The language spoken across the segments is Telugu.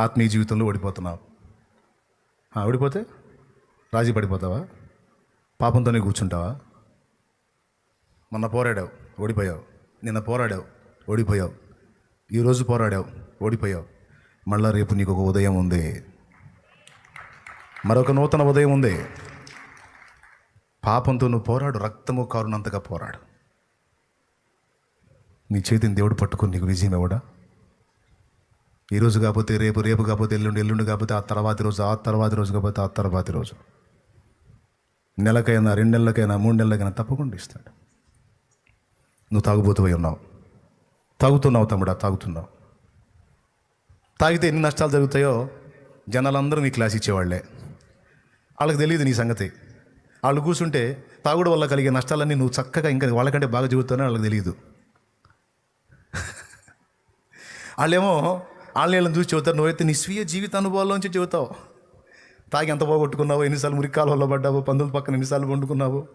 ఆత్మీయ జీవితంలో ఓడిపోతున్నావు. ఓడిపోతే రాజీ పడిపోతావా? పాపంతోనే కూర్చుంటావా? మొన్న పోరాడావు ఓడిపోయావు. నిన్న పోరాడావు ఓడిపోయావు. ఈరోజు పోరాడావు ఓడిపోయావు. మళ్ళా రేపు నీకు ఒక ఉదయం ఉంది. మరొక నూతన ఉదయం ఉంది. పాపంతో నువ్వు పోరాడు రక్తము కారునంతగా పోరాడు. నీ చేతిని దేవుడు పట్టుకుని నీకు విజయం ఇవ్వడా? ఈరోజు కాకపోతే రేపు రేపు కాకపోతే ఎల్లుండి ఎల్లుండి కాకపోతే ఆ తర్వాతి రోజు ఆ తర్వాతి రోజు కాకపోతే ఆ తర్వాతి రోజు. నెలకైనా రెండు నెలలకైనా మూడు నెలలకైనా తప్పకుండా ఇస్తాడు. నువ్వు తాగుబోతుపోయి ఉన్నావు. తాగుతున్నావు తమ్ముడా తాగుతున్నావు. తాగితే ఎన్ని నష్టాలు జరుగుతాయో జనాలందరూ నీ క్లాస్ ఇచ్చేవాళ్ళే. వాళ్ళకి తెలియదు నీ సంగతి. వాళ్ళు కూర్చుంటే తాగుడు వల్ల కలిగే నష్టాలన్నీ నువ్వు చక్కగా ఇంకా వాళ్ళకంటే బాగా చెబుతానని వాళ్ళకి తెలియదు. వాళ్ళేమో ఆన్లైన్లో చూసి చెబుతారు నువ్వైతే నీ స్వీయ జీవిత అనుభవాల్లోంచి చెబుతావు. తాగి ఎంత పోగొట్టుకున్నావు ఎన్నిసార్లు మురికాలలో పడ్డావు పందుల పక్కన ఎన్నిసార్లు వండుకున్నావు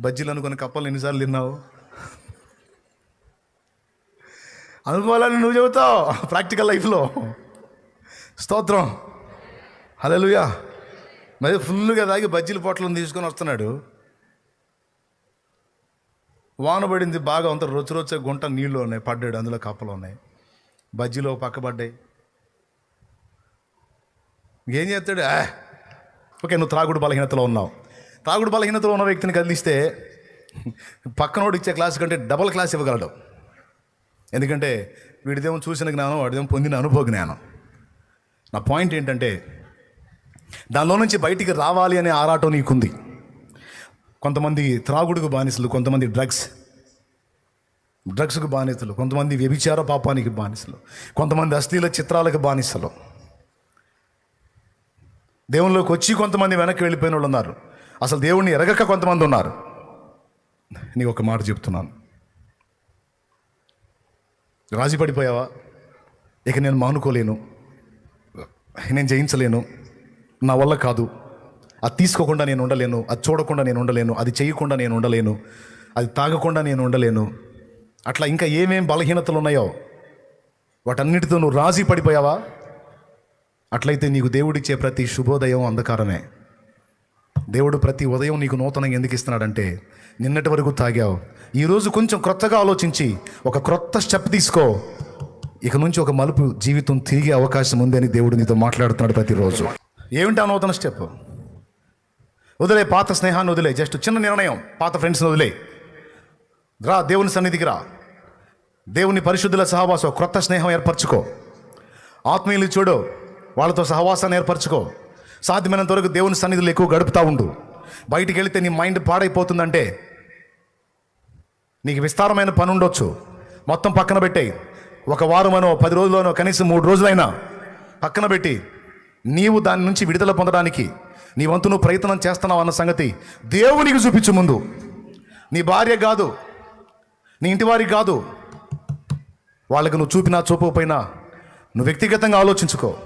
బజ్జీలు అనుకున్న కప్పలు ఎన్నిసార్లు తిన్నావు? అనుభవాలని నువ్వు చెబుతావు ప్రాక్టికల్ లైఫ్లో. స్తోత్రం. హలోయా మరి ఫుల్గా తాగి బజ్జీల పొట్లను తీసుకొని వస్తున్నాడు. వాన పడింది బాగా అంత రొచ్చు రొచ్చే గుంట నీళ్ళు ఉన్నాయి పడ్డాడు అందులో కప్పలు ఉన్నాయి. బజ్జీలో పక్కబడ్డాయి. ఏం చేస్తాడు? ఓకే నువ్వు త్రాగుడు బలహీనతలో ఉన్నావు. త్రాగుడు బలహీనతలో ఉన్న వ్యక్తిని కదిలిస్తే పక్కనోడు ఇచ్చే క్లాస్ కంటే డబల్ క్లాస్ ఇవ్వగలడు. ఎందుకంటే వీడిదేమో చూసిన జ్ఞానం వాడిదేమో పొందిన అనుభవ జ్ఞానం. నా పాయింట్ ఏంటంటే దానిలో నుంచి బయటికి రావాలి అనే ఆరాటం నీకుంది. కొంతమంది త్రాగుడుకు బానిసలు కొంతమంది డ్రగ్స్ డ్రగ్స్కు బానిసలు. కొంతమంది వ్యభిచార పాపానికి బానిసలు. కొంతమంది అస్థిల చిత్రాలకు బానిసలు. దేవునిలోకి వచ్చి కొంతమంది వెనక్కి వెళ్ళిపోయిన వాళ్ళు ఉన్నారు. అసలు దేవుణ్ణి ఎరగక కొంతమంది ఉన్నారు. నీకు ఒక మాట చెప్తున్నాను. రాజీ పడిపోయావా? ఇక నేను మానుకోలేను. నేను జయించలేను. నా వల్ల కాదు. అది తీసుకోకుండా నేను ఉండలేను. అది చూడకుండా నేను ఉండలేను. అది చేయకుండా నేను ఉండలేను. అది తాగకుండా నేను ఉండలేను. అట్లా ఇంకా ఏమేం బలహీనతలు ఉన్నాయో వాటన్నిటితో నువ్వు రాజీ పడిపోయావా? అట్లయితే నీకు దేవుడిచ్చే ప్రతి శుభోదయం అంధకారమే. దేవుడు ప్రతి ఉదయం నీకు నూతనంగా ఎందుకు ఇస్తున్నాడంటే నిన్నటి వరకు తాగావు. ఈరోజు కొంచెం క్రొత్తగా ఆలోచించి ఒక క్రొత్త స్టెప్ తీసుకో. ఇక నుంచి ఒక మలుపు జీవితం తిరిగే అవకాశం ఉంది అని దేవుడు నీతో మాట్లాడుతున్నాడు ప్రతిరోజు. ఏమిటి ఆ నూతన స్టెప్? వదిలే పాత స్నేహాన్ని వదిలే జస్ట్ చిన్న నిర్ణయం పాత ఫ్రెండ్స్ని వదిలే. రా దేవుని సన్నిధికి రా. దేవుని పరిశుద్ధుల సహవాసం క్రొత్త స్నేహం ఏర్పరచుకో. ఆత్మీయులు చూడు వాళ్ళతో సహవాసాన్ని ఏర్పరచుకో. సాధ్యమైనంత వరకు దేవుని సన్నిధిలో ఎక్కువ గడుపుతూ ఉండు. బయటికి వెళితే నీ మైండ్ పాడైపోతుందంటే నీకు విస్తారమైన పని ఉండొచ్చు. మొత్తం పక్కన పెట్టేయి. ఒక వారమనో పది రోజులనో కనీసం మూడు రోజులైనా పక్కన పెట్టి నీవు దాని నుంచి విడుదల పొందడానికి నీ వంతు నువ్వు ప్రయత్నం చేస్తున్నావు అన్న సంగతి దేవునికి చూపించు ముందు. నీ భార్య కాదు నీ ఇంటి వారికి కాదు. వాళ్ళకి నువ్వు చూపినా చూపకపోయినా నువ్వు వ్యక్తిగతంగా ఆలోచించుకో.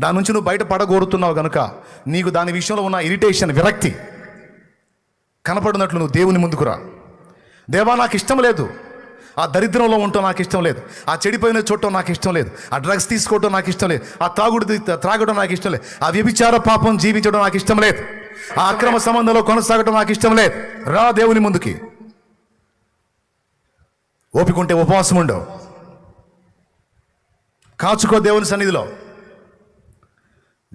దాని నుంచి నువ్వు బయట పడగోరుతున్నావు కనుక నీకు దాని విషయంలో ఉన్న ఇరిటేషన్ విరక్తి కనపడినట్లు నువ్వు దేవుని ముందుకురా దేవా నాకు ఇష్టం లేదు. ఆ దరిద్రంలో ఉండటం నాకు ఇష్టం లేదు. ఆ చెడిపోయిన చూడటం నాకు ఇష్టం లేదు. ఆ డ్రగ్స్ తీసుకోవటం నాకు ఇష్టం లేదు. ఆ తాగుడు త్రాగడం నాకు ఇష్టం లేదు. ఆ వ్యభిచార పాపం జీవించడం నాకు ఇష్టం లేదు. ఆ అక్రమ సంబంధంలో కొనసాగడం నాకు ఇష్టం లేదు. రా దేవుని ముందుకి. ఓపికంటే ఉపవాసం ఉండవు. కాచుకో దేవుని సన్నిధిలో.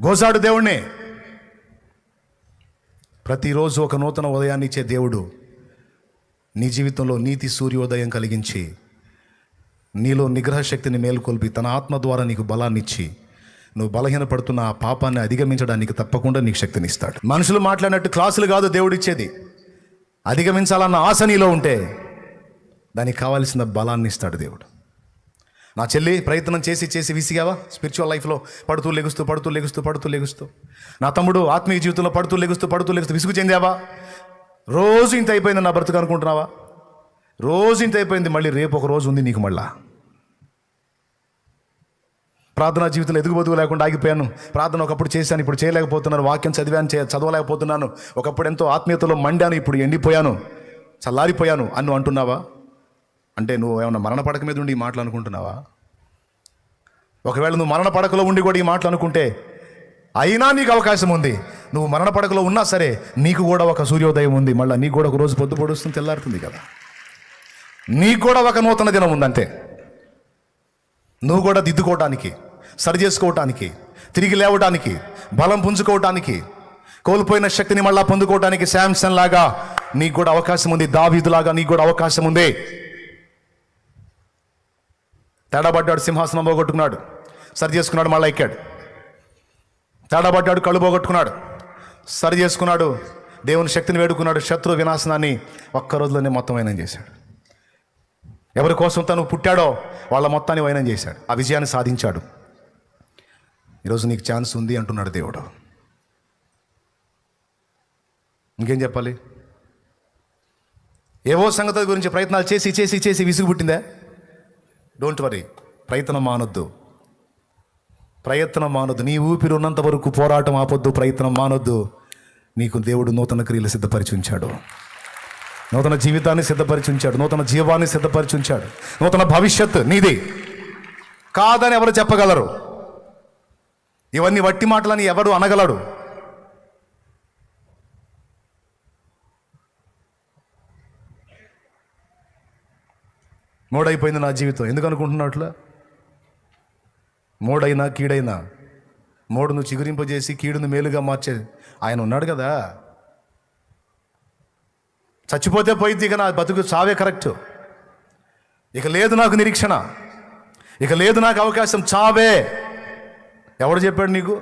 గోసాడు దేవుణ్ణి. ప్రతిరోజు ఒక నూతన ఉదయాన్ని ఇచ్చే దేవుడు నీ జీవితంలో నీతి సూర్యోదయం కలిగించి నీలో నిగ్రహ శక్తిని మేల్కొల్పి తన ఆత్మ ద్వారా నీకు బలాన్ని ఇచ్చి నువ్వు బలహీనపడుతున్న ఆ పాపాన్ని అధిగమించడానికి తప్పకుండా నీకు శక్తిని ఇస్తాడు మనుషులు మాట్లాడినట్టు క్లాసులు కాదు దేవుడిచ్చేది. అధిగమించాలన్న ఆశ నీలో ఉంటే దానికి కావాల్సిన బలాన్ని ఇస్తాడు దేవుడు. నా చెల్లి ప్రయత్నం చేసి చేసి విసిగావా? స్పిరిచువల్ లైఫ్లో పడుతూ లెగుస్తూ పడుతూ లెగుస్తూ పడుతూ లెగుస్తూ. నా తమ్ముడు ఆత్మీయ జీవితంలో పడుతూ లెగుస్తూ పడుతూ లెగుస్తూ విసుగు చెందావా? రోజు ఇంత అయిపోయింది నా బ్రతుకు అనుకుంటున్నావా? రోజు ఇంత అయిపోయింది మళ్ళీ రేపు ఒక రోజు ఉంది నీకు మళ్ళా. ప్రార్థనా జీవితంలో ఎదుగుబదుగు లేకుండా ఆగిపోయాను. ప్రార్థన ఒకప్పుడు చేశాను ఇప్పుడు చేయలేకపోతున్నాను. వాక్యం చదివాను చే చదవలేకపోతున్నాను. ఒకప్పుడు ఎంతో ఆత్మీయతలో మండాను ఇప్పుడు ఎండిపోయాను. చల్లారిపోయాను అన్ను అంటున్నావా? అంటే నువ్వు ఏమన్నా మరణ పడక మీద ఉండి ఈ మాటలు అనుకుంటున్నావా? ఒకవేళ నువ్వు మరణ పడకలో ఉండి కూడా ఈ మాటలు అనుకుంటే అయినా నీకు అవకాశం ఉంది. నువ్వు మరణ పడకలో ఉన్నా సరే నీకు కూడా ఒక సూర్యోదయం ఉంది. మళ్ళీ నీకు కూడా ఒక రోజు పొద్దు పొడుస్తుంది తెల్లారుతుంది కదా. నీకు కూడా ఒక నూతన దినం ఉందంతే నువ్వు కూడా దిద్దుకోవటానికి సరి చేసుకోవటానికి తిరిగి లేవటానికి బలం పుంజుకోవటానికి కోల్పోయిన శక్తిని మళ్ళా పొందుకోవటానికి శాంసన్ లాగా నీకు కూడా అవకాశం ఉంది. దావీదులాగా నీకు కూడా అవకాశం ఉంది. తేడాబడ్డాడు సింహాసనం పోగొట్టుకున్నాడు. సరి చేసుకున్నాడు మళ్ళీ ఎక్కాడు. తేడాబడ్డాడు కళ్ళు పోగొట్టుకున్నాడు. సరి చేసుకున్నాడు దేవుని శక్తిని వేడుకున్నాడు శత్రు వినాశనాన్ని ఒక్క రోజులోనే మొత్తం వైనం చేశాడు. ఎవరి కోసం తను పుట్టాడో వాళ్ళ మొత్తాన్ని వైనం చేశాడు. ఆ విజయాన్ని సాధించాడు. ఈరోజు నీకు ఛాన్స్ ఉంది అంటున్నాడు దేవుడు. ఇంకేం చెప్పాలి? ఏవో సంగతుల గురించి ప్రయత్నాలు చేసి చేసి చేసి విసుగు పుట్టిందా? డోంట్ వరీ ప్రయత్నం మానొద్దు. ప్రయత్నం మానొద్దు. నీ ఊపిరి ఉన్నంత వరకు పోరాటం ఆపొద్దు. ప్రయత్నం మానొద్దు. నీకు దేవుడు నూతన క్రియలు సిద్ధపరిచి ఉంచాడు నూతన జీవితాన్ని సిద్ధపరిచి ఉంచాడు నూతన జీవాన్ని సిద్ధపరిచి ఉంచాడు నూతన భవిష్యత్ నీది. కాదని ఎవరు చెప్పగలరు? ఇవన్నీ వట్టి మాటలని ఎవడు అనగలడు? మోడైపోయింది నా జీవితం. ఎందుకు అనుకుంటున్నట్లా మోడైనా కీడైనా. మోడును చిగురింపజేసి కీడును మేలుగా మార్చేది ఆయన ఉన్నాడు కదా. చచ్చిపోతే పోయింది ఇక నా బతుకు చావే కరెక్ట్. ఇక లేదు నాకు నిరీక్షణ. ఇక లేదు నాకు అవకాశం చావే. ఎవడు చెప్పాడు నీకు?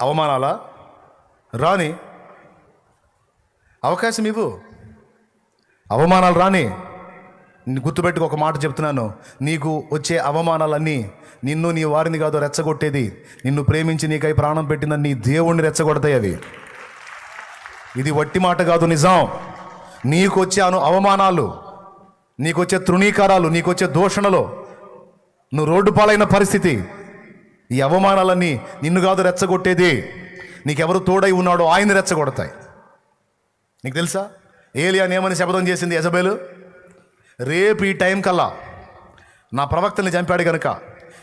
అవమానాలా? రాని అవకాశం ఇవ్వు. అవమానాలు రాని. గుర్తుపెట్టుకు ఒక మాట చెప్తున్నాను. నీకు వచ్చే అవమానాలన్నీ నిన్ను నీ వారిని కాదు రెచ్చగొట్టేది. నిన్ను ప్రేమించి నీకై ప్రాణం పెట్టిన నీ దేవుణ్ణి రెచ్చగొడతాయి అవి. ఇది వట్టి మాట కాదు నిజం. నీకు వచ్చే అను అవమానాలు నీకొచ్చే తృణీకారాలు నీకు వచ్చే దూషణలు నువ్వు రోడ్డు పాలైన పరిస్థితి. ఈ అవమానాలన్నీ నిన్ను కాదు రెచ్చగొట్టేది. నీకెవరు తోడై ఉన్నాడో ఆయన రెచ్చగొడతాయి. నీకు తెలుసా? ఏలియా ఏమని శపథం చేసింది యజబేలు? రేపు ఈ టైం కల్లా నా ప్రవక్తల్ని చంపాడు కనుక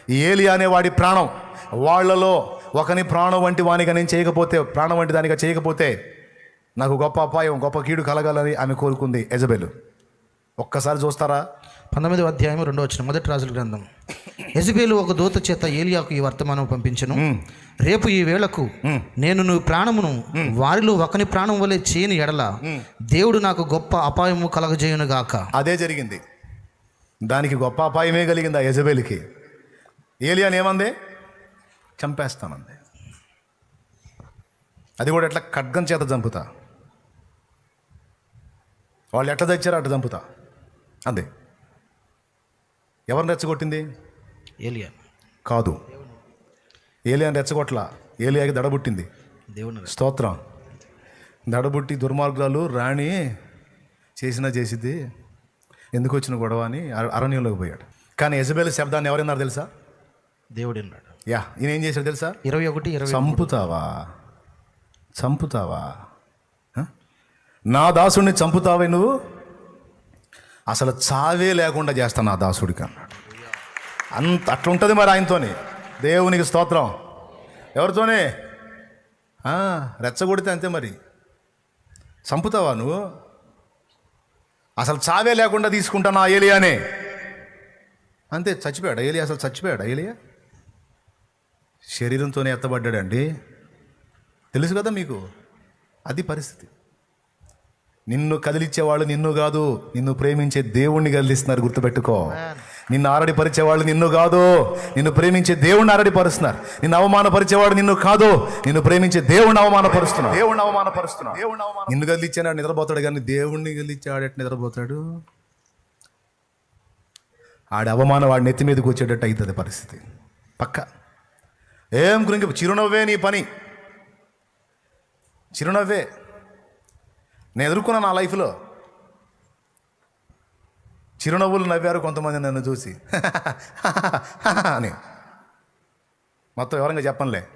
ఈ ఏలియా అనే వాడి ప్రాణం వాళ్ళలో ఒకని ప్రాణం వంటి వానిగా నేను చేయకపోతే ప్రాణం వంటి దానిగా చేయకపోతే నాకు గొప్ప అపాయం గొప్ప కీడు కలగాలని ఆమె కోరుకుంది యజబేలు. ఒక్కసారి చూస్తారా? పంతొమ్మిదవ అధ్యాయం రెండో వచ్చిన మొదటి రాజుల గ్రంథం. యజబేలు ఒక దూత చేత ఏలియాకు ఈ వర్తమానం పంపించను. రేపు ఈ వేళకు నేను నువ్వు ప్రాణమును వారిలో ఒకని ప్రాణం వలె చేయని ఎడల దేవుడు నాకు గొప్ప అపాయము కలగజేయును గాక. అదే జరిగింది. దానికి గొప్ప అపాయమే కలిగింది ఆ యజబేలికి. ఏలియాని ఏమంది? చంపేస్తానంది. అది కూడా ఎట్లా ఖడ్గం చేత చంపుతా? వాళ్ళు ఎట్లా తెచ్చారో అట్లా చంపుతా? అంతే. ఎవరిని రెచ్చగొట్టింది? ఏలియా. కాదు. ఏలియాని రెచ్చగొట్ల ఏలియాకి దడబుట్టింది. దేవుని స్తోత్రం. దడబుట్టి దుర్మార్గాలు రాణి చేసినా చేసిద్ది. ఎందుకు వచ్చిన గొడవ అని అర- అరణ్యంలోకి పోయాడు. కానీ యజబేల్ శబ్దాన్ని ఎవరన్నారు తెలుసా? దేవుడు అన్నాడు యా ఈయన ఏం చేశాడు తెలుసా? ఇరవై ఒకటి ఇరవై చంపుతావా? చంపుతావా? నా దాసుడిని చంపుతావే నువ్వు? అసలు చావే లేకుండా చేస్తాను నా దాసుడికి అన్నాడు. అంత అట్లుంటుంది మరి ఆయనతోని. దేవునికి స్తోత్రం. ఎవరితోనే? రెచ్చగొడితే అంతే మరి. చంపుతావా నువ్వు? అసలు చావే లేకుండా తీసుకుంటాను ఆ ఏలియానే. అంతే చచ్చిపోయాడు. ఏలియా అసలు చచ్చిపోయాడు? ఏలియా? శరీరంతోనే ఎత్తబడ్డాడండి. తెలుసు కదా మీకు? అది పరిస్థితి. నిన్ను కదిలిచ్చేవాళ్ళు నిన్ను కాదు నిన్ను ప్రేమించే దేవుణ్ణి కదిలిస్తున్నారు గుర్తుపెట్టుకో. నిన్ను ఆరడి పరిచేవాళ్ళు నిన్ను కాదు నిన్ను ప్రేమించే దేవుణ్ణి ఆరడి పరుస్తున్నారు నిన్ను అవమానపరిచేవాడు నిన్ను కాదు నిన్ను ప్రేమించే దేవుణ్ణి అవమానపరుస్తున్నాడు దేవుణ్ణి అవమానపరుస్తున్నాడు దేవుణ్ణి అవమాన నిన్ను కదిలిచ్చాడు నిద్రపోతాడు కానీ దేవుణ్ణి కదిలిచ్చాడు ఎట్లా నిద్రపోతాడు? ఆడి అవమానం వాడి నెత్తి మీదకి వచ్చేటట్టు అవుతుంది పరిస్థితి. పక్క. ఏం గురించి? చిరునవ్వే నీ పని. చిరునవ్వే. నేను ఎదుర్కొన్న నా లైఫ్లో. చిరునవ్వులు నవ్వారు కొంతమంది నన్ను చూసి. అని. మొత్తం వివరంగా చెప్పనులే.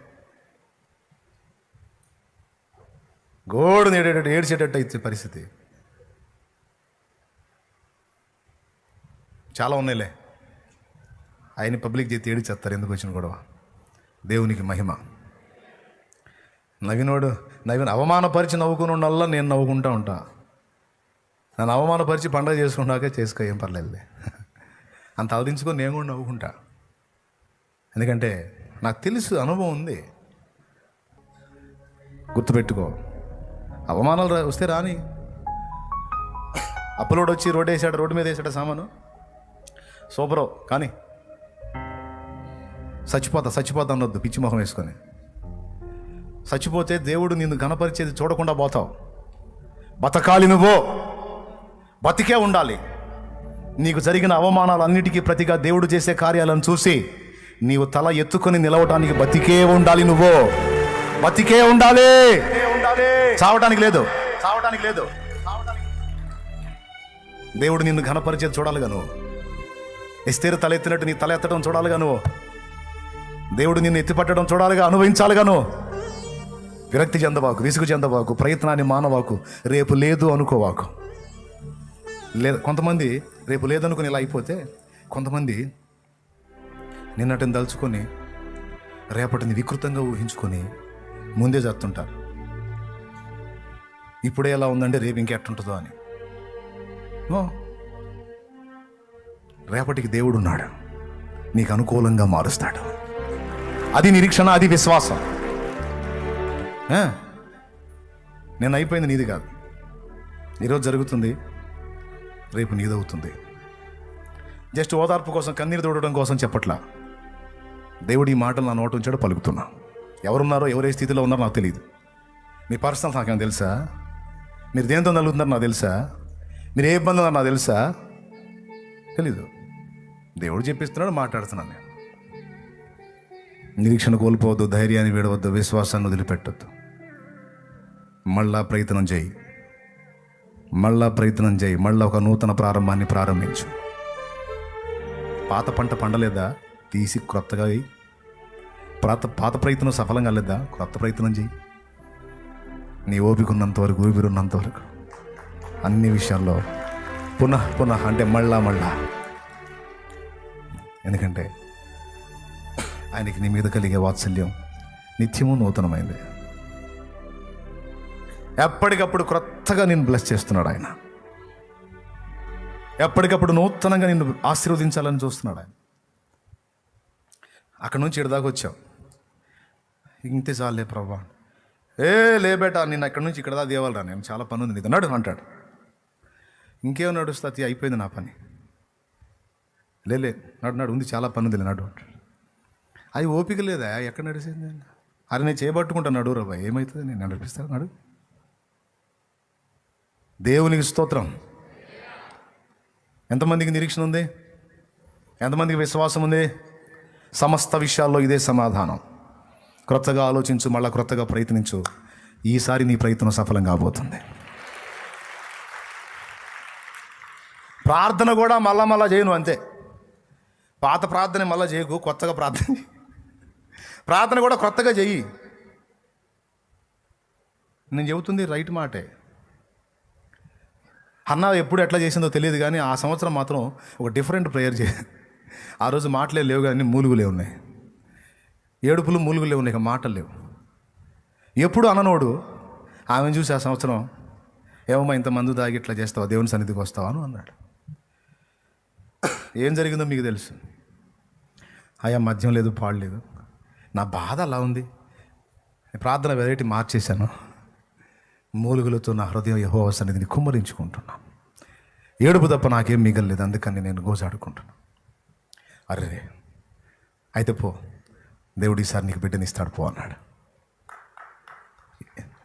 గోడు నేడేటట్టు ఏడ్చేటట్టు అయితే పరిస్థితి. చాలా ఉన్నాయిలే. ఆయన పబ్లిక్ చేతి ఏడిచేస్తారు ఎందుకు వచ్చిన గొడవ? దేవునికి మహిమ. నవ్వినోడు నవ్విన అవమానపరిచి నవ్వుకుని నేను నవ్వుకుంటా ఉంటా. నన్ను అవమానపరిచి పండగ చేసుకున్నాకే చేసుకో ఏం పర్లేదులే. అంత అవదించుకొని నేను కూడా నవ్వుకుంటా. ఎందుకంటే నాకు తెలుసు అనుభవం ఉంది. గుర్తుపెట్టుకో అవమానాలు రా- వస్తే రాని. అప్పులోడు వచ్చి రోడ్ వేసాడు రోడ్డు మీద వేసాడు సామాను. సూపరో కానీ చచ్చిపోతా చచ్చిపోతా అనొద్దు పిచ్చి మొహం వేసుకొని. చచ్చిపోతే దేవుడు నిన్ను గణపరిచేది చూడకుండా పోతావు. బతకాలి నువ్వు బతికే ఉండాలి. నీకు జరిగిన అవమానాలన్నిటికీ ప్రతిగా దేవుడు చేసే కార్యాలను చూసి నీవు తల ఎత్తుకొని నిలవటానికి బతికే ఉండాలి నువ్వు. బతికే ఉండాలి. చావటానికి లేదు. చావటానికి లేదు. దేవుడు నిన్ను ఘనపరిచేది చూడాలిగా నువ్వు. ఎస్తేరు తల ఎత్తినట్టు నీ తల ఎత్తడం చూడాలిగా నువ్వు. దేవుడు నిన్ను ఎత్తిపట్టడం చూడాలిగా అనుభవించాలిగా నువ్వు. విరక్తి చెందవాకు విసుగు చెందవాకు ప్రయత్నాన్ని మానవాకు రేపు లేదు అనుకోవాకు. లేదు కొంతమంది రేపు లేదనుకుని ఇలా అయిపోతే కొంతమంది నిన్నటిని దలుచుకొని రేపటిని వికృతంగా ఊహించుకొని ముందే చేస్తుంటారు ఇప్పుడే ఎలా ఉందంటే రేపు ఇంకెట్టుంటుందో అని. రేపటికి దేవుడున్నాడు. నీకు అనుకూలంగా మారుస్తాడు. అది నిరీక్షణ అది విశ్వాసం. నేను అయిపోయింది నీది కాదు. ఈరోజు జరుగుతుంది రేపు నీదవుతుంది. జస్ట్ ఓదార్పు కోసం కన్నీరు తోడడం కోసం చెప్పట్లా. దేవుడు ఈ మాటలు నా నోటు ఉంచాడు పలుకుతున్నా. ఎవరున్నారో ఎవరే స్థితిలో ఉన్నారో నాకు తెలియదు మీ పర్సనల్ నాకేం తెలుసా? మీరు దేంతో నలుగుతున్నారో నాకు తెలుసా? మీరు ఏ ఇబ్బంది ఉన్నారో నాకు తెలుసా? తెలీదు. దేవుడు చెప్పిస్తున్నాడు మాట్లాడుతున్నాను నేను. నిరీక్షణ కోల్పోవద్దు ధైర్యాన్ని వేడవద్దు విశ్వాసాన్ని వదిలిపెట్టద్దు. మళ్ళా ప్రయత్నం చేయి. మళ్ళా ప్రయత్నం చేయి. మళ్ళీ ఒక నూతన ప్రారంభాన్ని ప్రారంభించు. పాత పంట పండలేదా? తీసి క్రొత్తగా వేయి. పాత పాత ప్రయత్నం సఫలం కాలేదా? క్రొత్త ప్రయత్నం చేయి. నీ ఓపిక ఉన్నంత వరకు ఊపిరి ఉన్నంత వరకు. అన్ని విషయాల్లో పునః పునః అంటే మళ్ళా మళ్ళా. ఎందుకంటే ఆయనకి నీ మీద కలిగే వాత్సల్యం నిత్యము నూతనమైంది. ఎప్పటికప్పుడు క్రొత్తగా నేను బ్లెస్ చేస్తున్నాడు ఆయన. ఎప్పటికప్పుడు నూతనంగా నిన్ను ఆశీర్వదించాలని చూస్తున్నాడు ఆయన. అక్కడ నుంచి ఇటు దాకా వచ్చావు. ఇంతే చాలే ప్రభా. ఏ లే బేటా నేను అక్కడి నుంచి ఇక్కడ దాకా దేవాలరా నేను చాలా పని ఉంది నీకు నడు అంటాడు. ఇంకేం నడుస్తా అతి అయిపోయింది నా పని. లే లే నడు నడు ఉంది చాలా పని ఉంది నడు అంటాడు. అది ఓపిక లేదా? ఎక్కడ నడిచింది అరే నేను చేపట్టుకుంటా నడు రా ఏమవుతుంది నేను నడిపిస్తాను నడు. దేవునికి స్తోత్రం. ఎంతమందికి నిరీక్షణ ఉంది? ఎంతమందికి విశ్వాసం ఉంది? సమస్త విషయాల్లో ఇదే సమాధానం. క్రొత్తగా ఆలోచించు మళ్ళీ క్రొత్తగా ప్రయత్నించు. ఈసారి నీ ప్రయత్నం సఫలం కాబోతుంది. ప్రార్థన కూడా మళ్ళా మళ్ళా చేయను అంతే. పాత ప్రార్థన మళ్ళా చేయకు కొత్తగా ప్రార్థన ప్రార్థన కూడా కొత్తగా చెయ్యి. నేను చెబుతుంది రైట్ మాటే. అన్న ఎప్పుడు ఎట్లా చేసిందో తెలియదు కానీ ఆ సంవత్సరం మాత్రం ఒక డిఫరెంట్ ప్రేయర్ చే ఆ రోజు మాటలే లేవు కానీ మూలుగులే ఉన్నాయి. ఏడుపులు మూలుగులే ఉన్నాయి ఇక మాటలు లేవు. ఎప్పుడు అననోడు ఆమెను చూసి ఆ సంవత్సరం ఏమమ్మా ఇంత మందు దాగి ఇట్లా చేస్తావా దేవుని సన్నిధికి వస్తావా అని అన్నాడు. ఏం జరిగిందో మీకు తెలుసు. అయ్యా మద్యం లేదు పాడు లేదు. నా బాధ అలా ఉంది. ప్రార్థన వెరైటీ మార్చేశాను. మూలుగులతో నా హృదయం యహో సన్నిధిని కుమ్మరించుకుంటున్నాను ఏడుపు తప్ప నాకేం మిగలలేదు అందుకని నేను గోజాడుకుంటున్నాను అరే అయితే పో దేవుడు ఈసారి నీకు బిడ్డనిస్తాడు పో అన్నాడు.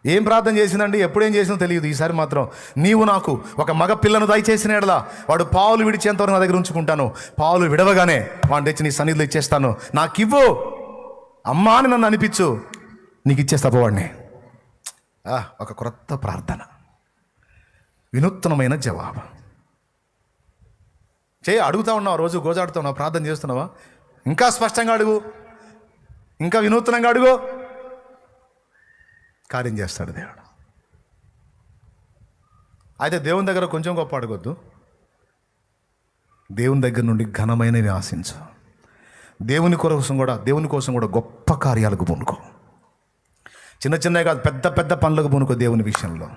ఏం ప్రార్థన చేసిందండి? ఎప్పుడేం చేసిందో తెలియదు. ఈసారి మాత్రం నీవు నాకు ఒక మగ పిల్లను దయచేసిన ఎడలా వాడు పావులు విడిచేంతవరకు నా దగ్గర ఉంచుకుంటాను. పావులు విడవగానే వాడిని తెచ్చి నీ సన్నిధిలో ఇచ్చేస్తాను. నాకు ఇవ్వు అమ్మా అని నన్ను అనిపించు. నీకు ఇచ్చేస్తా పోవాడిని ఒక క్రొత్త ప్రార్థన. వినూత్నమైన జవాబు. చేయి అడుగుతా ఉన్నావు రోజు గోజాడుతా ఉన్నావు ప్రార్థన చేస్తున్నావా? ఇంకా స్పష్టంగా అడుగు. ఇంకా వినూత్నంగా అడుగు. కార్యం చేస్తాడు దేవుడు. అయితే దేవుని దగ్గర కొంచెం గొప్ప అడగొద్దు. దేవుని దగ్గర నుండి ఘనమైనవి ఆశించు. దేవుని కోసం కూడా దేవుని కోసం కూడా గొప్ప కార్యాలకు పూనుకో. చిన్న చిన్నవి కాదు పెద్ద పెద్ద పనులకు పూనుకో దేవుని విషయంలో.